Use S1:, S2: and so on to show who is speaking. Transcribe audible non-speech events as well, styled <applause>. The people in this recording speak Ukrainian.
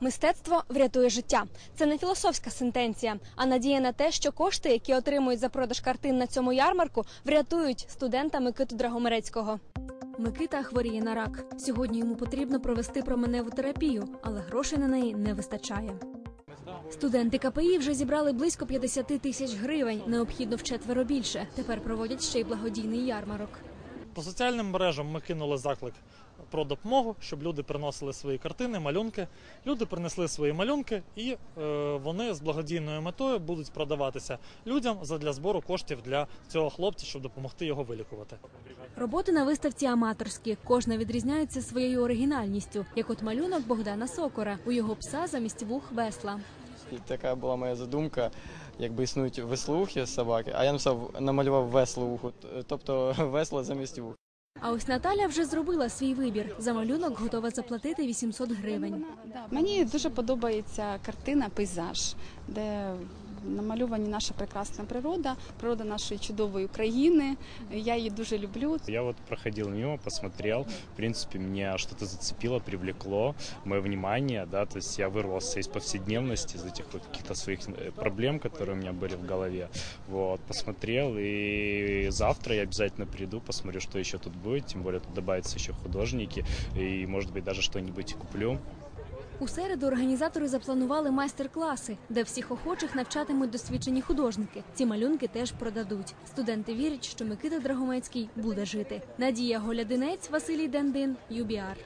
S1: Мистецтво врятує життя. Це не філософська сентенція, а надія на те, що кошти, які отримують за продаж картин на цьому ярмарку, врятують студента Микиту Драгомирецького. Микита хворіє на рак. Сьогодні йому потрібно провести променеву терапію, але грошей на неї не вистачає. Студенти КПІ вже зібрали близько 50 тисяч гривень. Необхідно вчетверо більше. Тепер проводять ще й благодійний ярмарок.
S2: По соціальним мережам ми кинули заклик про допомогу, щоб люди приносили свої картини, малюнки. Люди принесли свої малюнки, і е, вони з благодійною метою будуть продаватися людям задля збору коштів для цього хлопця, щоб допомогти його вилікувати.
S1: Роботи на виставці аматорські. Кожна відрізняється своєю оригінальністю, як от малюнок Богдана Сокора. У його пса замість вух весла.
S3: І така була моя задумка, якби існують веслоухи собаки, а я написав, намалював веслоуху, тобто <laughs> весло замість вух.
S1: А ось Наталя вже зробила свій вибір. За малюнок готова заплатити 800 гривень.
S4: Мені дуже подобається картина Пейзаж, де намальовані наша прекрасна природа, природа нашої чудової країни. Я її дуже люблю.
S5: Я вот проходил мимо, посмотрел, в принципе, меня что-то зацепило, привлекло мое внимание, да, то есть я вырвался из повседневности, из этих вот каких-то своих э, проблем, которые у меня были в голове, вот, посмотрел, и завтра я обязательно приду, посмотрю, что еще тут будет, тем более тут добавятся еще художники, и, может быть, даже что-нибудь куплю.
S1: У середу організатори запланували майстер-класи, де всіх охочих навчатимуть досвідчені художники. Ці малюнки теж продадуть. Студенти вірять, що Микита Драгомецький буде жити. Надія Голядинець, Василій Дендин, ЮБІАР.